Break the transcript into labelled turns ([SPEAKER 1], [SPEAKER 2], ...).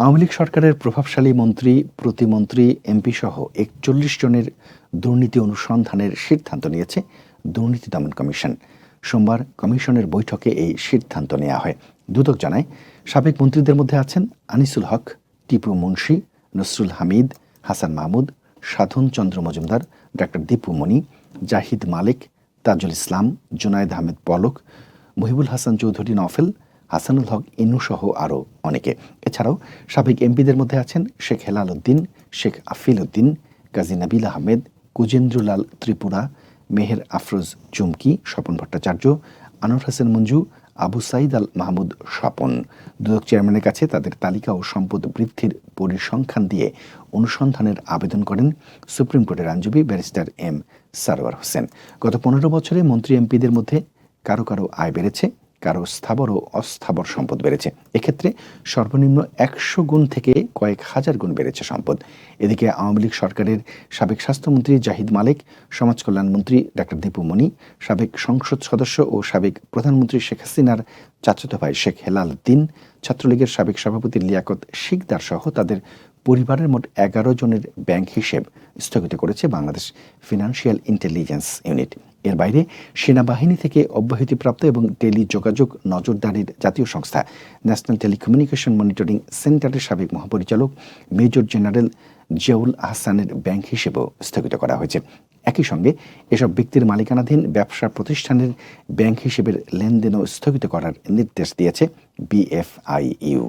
[SPEAKER 1] আওয়ামী লীগ সরকারের প্রভাবশালী মন্ত্রী, প্রতিমন্ত্রী, এমপি সহ একচল্লিশ জনের দুর্নীতি অনুসন্ধানের সিদ্ধান্ত নিয়েছে দুর্নীতি দমন কমিশন। সোমবার কমিশনের বৈঠকে এই সিদ্ধান্ত নেওয়া হয়। দুদক জানায়, সাবেক মন্ত্রীদের মধ্যে আছেন আনিসুল হক, টিপু মুন্সি, নসরুল হামিদ, হাসান মাহমুদ, সাধন চন্দ্র মজুমদার, ডাক্তার দীপু মণি, জাহিদ মালিক, তাজুল ইসলাম, জুনায়েদ আহমেদ পলক, মহিবুল হাসান চৌধুরী নফেল হাসানুল হক, ইনু সহ আরও অনেকে। এছাড়াও সাবেক এমপিদের মধ্যে আছেন শেখ হেলাল উদ্দিন শেখ আফিল উদ্দিন কাজী নাবিল আহমেদ, কুজেন্দ্রলাল ত্রিপুরা, মেহের আফরোজ চুমকি, স্বপন ভট্টাচার্য, আনোয়ার হোসেন মঞ্জু, আবু সাইদ আল মাহমুদ স্বপন। দুদক চেয়ারম্যানের কাছে তাদের তালিকা ও সম্পদ বৃদ্ধির পরিসংখ্যান দিয়ে অনুসন্ধানের আবেদন করেন সুপ্রিম কোর্টের আইনজীবী ব্যারিস্টার এম সারোয়ার হোসেন। গত পনেরো বছরে মন্ত্রী এমপিদের মধ্যে কারও কারও আয় বেড়েছে। কারও স্থাবর ও অস্থাবর সম্পদ বেড়েছে। এক্ষেত্রে সর্বনিম্ন একশো গুণ থেকে কয়েক হাজার গুণ বেড়েছে সম্পদ। এদিকে আওয়ামী লীগ সরকারের সাবেক স্বাস্থ্যমন্ত্রী জাহিদ মালিক সমাজ কল্যাণমন্ত্রী ডাক্তার দীপু মণি সাবেক সংসদ সদস্য ও সাবেক প্রধানমন্ত্রী শেখ হাসিনার চাচাতো ভাই শেখ হেলাল উদ্দিন, ছাত্রলীগের সাবেক সভাপতি লিয়াকত শিকদার সহ তাদের পরিবারের মোট এগারো জনের ব্যাংক হিসেব স্থগিত করেছে বাংলাদেশ ফিনান্সিয়াল ইন্টেলিজেন্স ইউনিট। এর বাইরে সেনাবাহিনী থেকে অব্যাহতিপ্রাপ্ত এবং টেলি যোগাযোগ নজরদারির জাতীয় সংস্থা, ন্যাশনাল টেলিকমিউনিকেশন মনিটরিং সেন্টারের সাবেক মহাপরিচালক মেজর জেনারেল জিয়াউল আহসানের ব্যাংক হিসেবেও স্থগিত করা হয়েছে। একই সঙ্গে এসব ব্যক্তির মালিকানাধীন ব্যবসা প্রতিষ্ঠানের ব্যাংক হিসেবের লেনদেনও স্থগিত করার নির্দেশ দিয়েছে বিএফআইইউ।